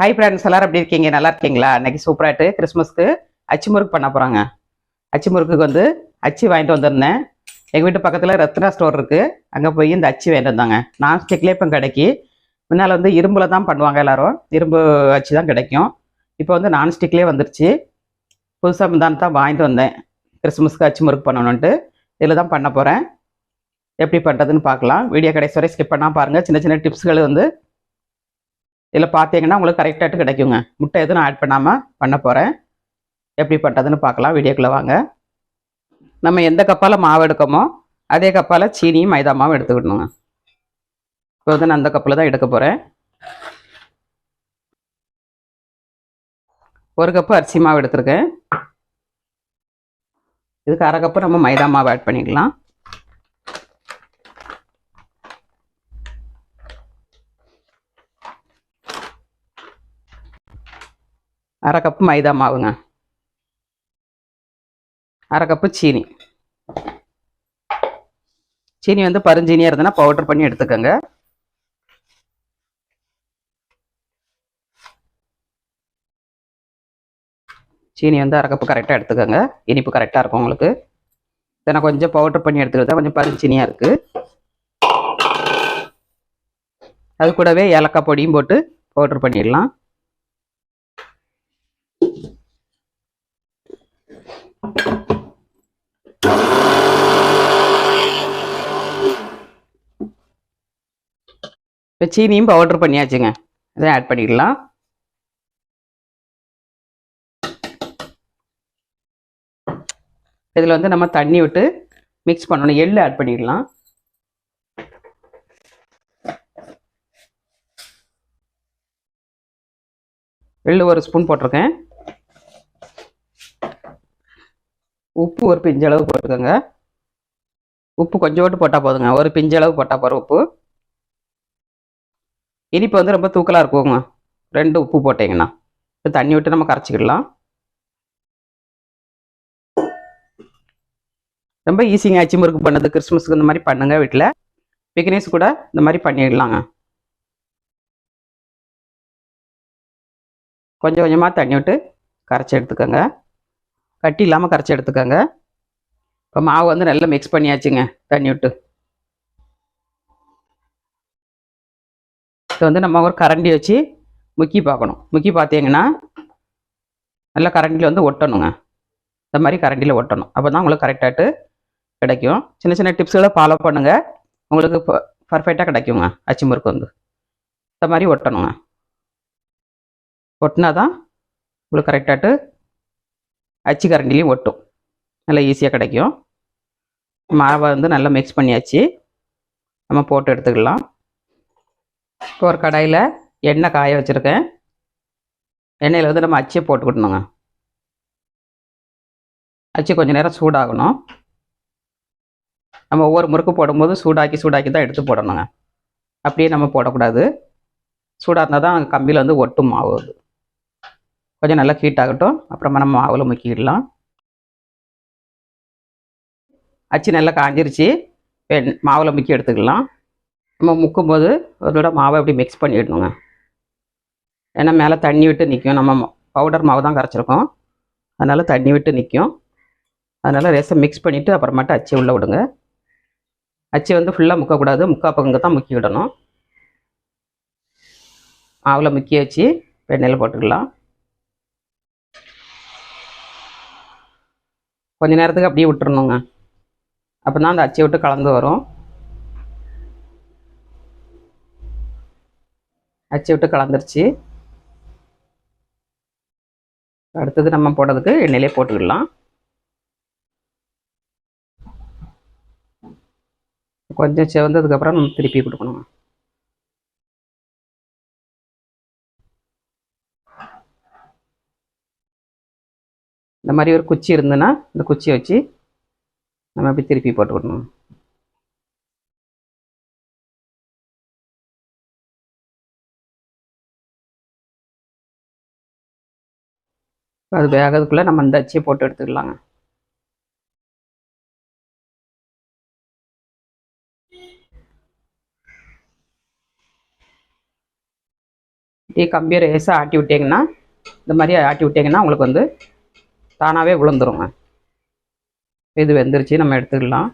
Hi friends எல்லாரும் எப்படி இருக்கீங்க? நல்லா இருக்கீங்களா? இன்னைக்கு சூப்பராகிட்டு கிறிஸ்மஸ்க்கு அச்சு முறுக்கு பண்ண போகிறாங்க அச்சு முறுக்குக்கு வந்து அச்சு வாங்கிட்டு வந்திருந்தேன். எங்கள் வீட்டு பக்கத்தில் ரத்னா ஸ்டோர் இருக்குது அங்கே போய் இந்த அச்சு வாங்கிட்டு வந்தாங்க. நான் ஸ்டிக்லேயே இப்போ கிடைக்கி. முன்னால் வந்து இரும்பில் தான் பண்ணுவாங்க எல்லோரும். இரும்பு அச்சு தான் கிடைக்கும். இப்போ வந்து நான் ஸ்டிக்லேயே வந்துருச்சு. புதுசாக முந்தான தான் வாங்கிட்டு வந்தேன். கிறிஸ்மஸ்க்கு அச்சு முறுக்கு பண்ணணுன்ட்டு இதில் தான் பண்ண போகிறேன் எப்படி பண்ணுறதுன்னு பார்க்கலாம். வீடியோ கடைசி வரை ஸ்கிப் பண்ணால் பாருங்கள் சின்ன சின்ன டிப்ஸ்கள் வந்து இதில் பார்த்தீங்கன்னா உங்களுக்கு கரெக்டாகிட்டு கிடைக்குங்க. முட்டை எதுவும் ஆட் பண்ணாமல் பண்ண போகிறேன் எப்படி பண்ணுறதுன்னு பார்க்கலாம். வீடியோக்குள்ளே வாங்க. நம்ம எந்த கப்பால் மாவு எடுக்கமோ அதே கப்பால் சீனியும் மைதா மாவும் எடுத்துக்கிடணுங்க இப்போ வந்து நான் அந்த கப்பில் தான் எடுக்க போகிறேன் ஒரு கப்பு அரிசி மாவு எடுத்திருக்கேன். இதுக்கு அரை கப்பு நம்ம மைதா மாவு ஆட் பண்ணிக்கலாம். அரை கப்பு மைதா மாவுங்க. அரை கப்பு சீனி. சீனி வந்து பருஞ்சீனியாக இருந்ததுன்னா பவுடர் பண்ணி எடுத்துக்கோங்க. சீனி வந்து அரை கப்பு கரெக்டாக எடுத்துக்கோங்க. இனிப்பு கரெக்டாக இருக்கும் உங்களுக்கு. இதை கொஞ்சம் பவுடர் பண்ணி எடுத்துக்கிறதா கொஞ்சம் பருஞ்சீனியாக இருக்குது அது கூடவே ஏலக்காய் பொடியும் போட்டு பவுடர் பண்ணிடலாம். இப்போ சீனியும் பவுடர் பண்ணியாச்சுங்க. இதை ஆட் பண்ணிடலாம். இதில் வந்து நம்ம தண்ணி விட்டு மிக்ஸ் பண்ணணும். எள்ளு ஆட் பண்ணிடலாம். எள்ளு ஒரு ஸ்பூன் போட்டிருக்கேன். உப்பு ஒரு பிஞ்சளவு போட்டுக்கோங்க. உப்பு கொஞ்சோண்டு போட்டால் போதுங்க. ஒரு பிஞ்சளவு போட்டால் போகிற உப்பு. இனிப்பு வந்து ரொம்ப தூக்கலாக இருக்குங்க. ரெண்டு உப்பு போட்டிங்கன்னா. இப்போ தண்ணி விட்டு நம்ம கரைச்சிக்கிடலாம். ரொம்ப ஈஸிங்க அச்சு முறுக்கு பண்ணது கிறிஸ்மஸுக்கு இந்த மாதிரி பண்ணுங்க வீட்டில் பிக்னிக்ஸ் கூட இந்த மாதிரி பண்ணிடலாங்க. கொஞ்சம் கொஞ்சமாக தண்ணி விட்டு கரைச்சி எடுத்துக்கோங்க. கட்டி இல்லாமல் கரைச்சி எடுத்துக்கோங்க. இப்போ மாவு வந்து நல்லா மிக்ஸ் பண்ணியாச்சுங்க தண்ணி விட்டு. இது வந்து நம்ம ஒரு கரண்டி வச்சு முக்கி பார்க்கணும். முக்கி பார்த்தீங்கன்னா நல்லா கரண்டியில் வந்து ஒட்டணுங்க. இந்த மாதிரி கரண்டியில் ஒட்டணும். அப்போ தான் உங்களுக்கு கரெக்டாகிட்டு கிடைக்கும். சின்ன சின்ன டிப்ஸ்களை ஃபாலோ பண்ணுங்கள் உங்களுக்கு பர்ஃபெக்டாக கிடைக்குங்க. அச்சு முறுக்கு வந்து. இந்த மாதிரி ஒட்டணுங்க. ஒட்டினா தான் உங்களுக்கு கரெக்டாகிட்டு அச்சு கரண்டிலையும் ஒட்டும். நல்லா ஈஸியாக கிடைக்கும். மாவை வந்து நல்லா மிக்ஸ் பண்ணியாச்சு. நம்ம போட்டு எடுத்துக்கலாம். இப்போ ஒரு கடாயில் எண்ணெய் காய வச்சுருக்கேன். எண்ணெயில் வந்து நம்ம அச்சியை போட்டுக்கிடணுங்க. அச்சு கொஞ்சம் நேரம் சூடாகணும். நம்ம ஒவ்வொரு முறுக்கு போடும்போது சூடாக்கி சூடாக்கி தான் எடுத்து போடணுங்க. அப்படியே நம்ம போடக்கூடாது. சூடாக இருந்தால் தான் கம்பியில் வந்து ஒட்டும் மாவு. கொஞ்சம் நல்லா ஹீட் ஆகட்டும். அப்புறமா நம்ம மாவில் முக்கிடலாம். அச்சு நல்லா காஞ்சிருச்சு. மாவில் முக்கி எடுத்துக்கலாம். நம்ம முக்கும்போது ஒரு தடவை மாவை அப்படி மிக்ஸ் பண்ணிடணுங்க. ஏன்னா மேலே தண்ணி விட்டு நிற்கும் நம்ம பவுடர் மாவு தான் கரைச்சிருக்கோம். அதனால் தண்ணி விட்டு நிற்கும் அதனால் ரேசம் மிக்ஸ் பண்ணிவிட்டு அப்புறமாட்டு அச்சு உள்ளே விடுங்க. அச்சு வந்து ஃபுல்லாக முக்கக்கூடாது. முக்கா பங்கு தான் முக்கி விடணும். மாவில் முக்கி வச்சு வெண்ணெயில் போட்டுக்கலாம். கொஞ்ச நேரத்துக்கு அப்படியே விட்டுறணுங்க. அப்போ தான் அந்த அச்சை விட்டு கலந்து வரும். அச்சு விட்டு கலந்துருச்சு. அடுத்தது நம்ம போடுறதுக்கு எண்ணெயிலே போட்டுக்கிடலாம் கொஞ்சம் செவந்ததுக்கப்புறம் நம்ம திருப்பி கொடுக்கணுங்க. இந்த மாதிரி ஒரு குச்சி இருந்ததுன்னா இந்த குச்சியை வச்சு நம்ம அப்படி திருப்பி போட்டுக்கணும் அது வேகிறதுக்குள்ளே நம்ம இந்த அச்சியை போட்டு எடுத்துக்கலாங்க. டீ கம்பியை ரேஸாக ஆட்டி விட்டிங்கன்னா இந்த மாதிரி ஆட்டி விட்டிங்கன்னா உங்களுக்கு வந்து தானாகவே விழுந்துருங்க. இது வெந்துருச்சு நம்ம எடுத்துக்கலாம்.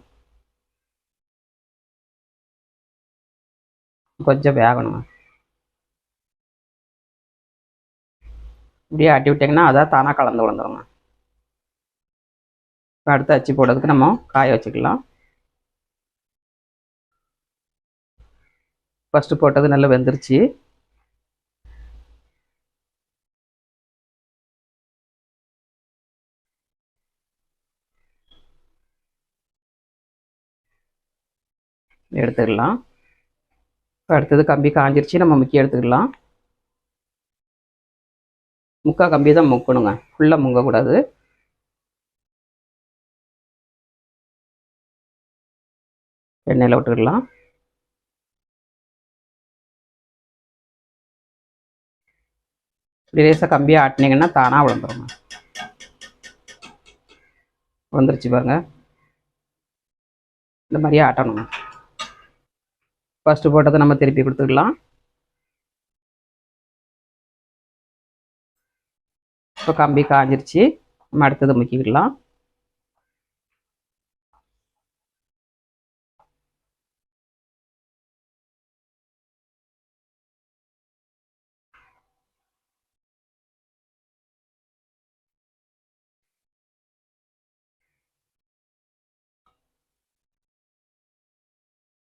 கொஞ்சம் வேகணுங்க. இப்படியே ஆட்டி விட்டிங்கன்னா அதான் தானாக கலந்து விழுந்துருங்க. அடுத்து அச்சு போடுறதுக்கு நம்ம காய வச்சுக்கலாம். ஃபஸ்ட்டு போட்டது நல்லா வெந்துருச்சு. எடுத்துக்கலாம். இப்போ அடுத்தது கம்பி காஞ்சிருச்சு நம்ம முக்கி எடுத்துக்கலாம். முக்கா கம்பி தான் முக்கணுங்க. ஃபுல்லாக முங்கக்கூடாது. எண்ணெயில் விட்டுக்கலாம். லேசாக கம்பியாக ஆட்டினீங்கன்னா தானாக விழுந்துருங்க. வந்துருச்சு பாருங்க. இந்த மாதிரியே ஆட்டணுங்க. ஃபஸ்ட்டு போட்டதை நம்ம திருப்பி கொடுத்துக்கலாம் இப்போ கம்பி காஞ்சிருச்சு. நம்ம அடுத்தது முக்கிக்கலாம்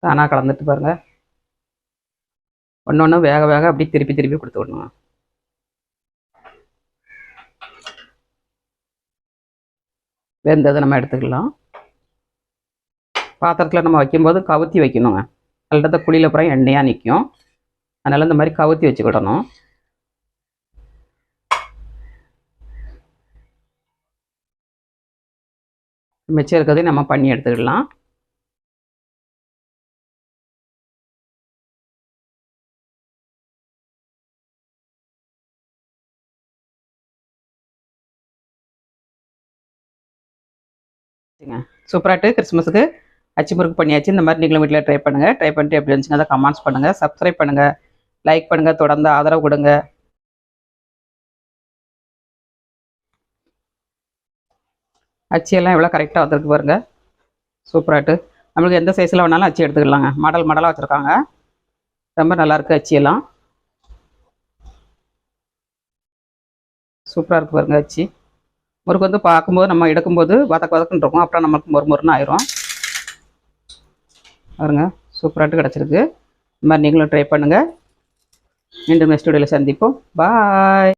தானாக கலந்துட்டு பாருங்க. ஒன்று ஒன்று வேக வேக அப்படியே திருப்பி திருப்பி கொடுத்து விடணும். வெந்ததை நம்ம எடுத்துக்கலாம். பாத்திரத்தில் நம்ம வைக்கும்போது கவுத்தி வைக்கணுங்க. அல்லது குழியில் அப்புறம் எண்ணெயாக நிற்கும் அதனால் இந்த மாதிரி கவுத்தி வச்சுக்கிடணும் மிச்சம் இருக்கிறதையும் நம்ம பண்ணி சூப்பராகிட்டு கிறிஸ்மஸுக்கு அச்சு முறுக்கு பண்ணியாச்சு. இந்த மாதிரி நீங்களும் வீட்டில் ட்ரை பண்ணுங்கள் ட்ரை பண்ணிட்டு எப்படி இருந்துச்சுன்னா அதை கமெண்ட்ஸ் பண்ணுங்கள் சப்ஸ்கிரைப் பண்ணுங்கள் லைக் பண்ணுங்கள் தொடர்ந்து ஆதரவு கொடுங்க. அச்சியெல்லாம் எவ்வளோ கரெக்டாக வந்திருக்கு பாருங்க. சூப்பராகிட்டு நம்மளுக்கு எந்த சைஸில் வேணாலும் அச்சு எடுத்துக்கலாங்க. மாடல் மாடலாக வச்சுருக்காங்க. ரொம்ப நல்லாயிருக்கு அச்சியெல்லாம் சூப்பராக இருக்குது பாருங்கள் அச்சு. முறுக்கு வந்து பார்க்கும்போது நம்ம எடுக்கும்போது வதக்க வதக்குன்னு இருக்கும். அப்புறம் நம்மளுக்கு மொறு மொறுன்னு ஆயிரும். பாருங்க சூப்பராட்டு கிடச்சிருக்கு. இந்த மாதிரி நீங்களும் ட்ரை பண்ணுங்கள் மீண்டும் நெக்ஸ்ட் வீடியோவில் சந்திப்போம். பாய்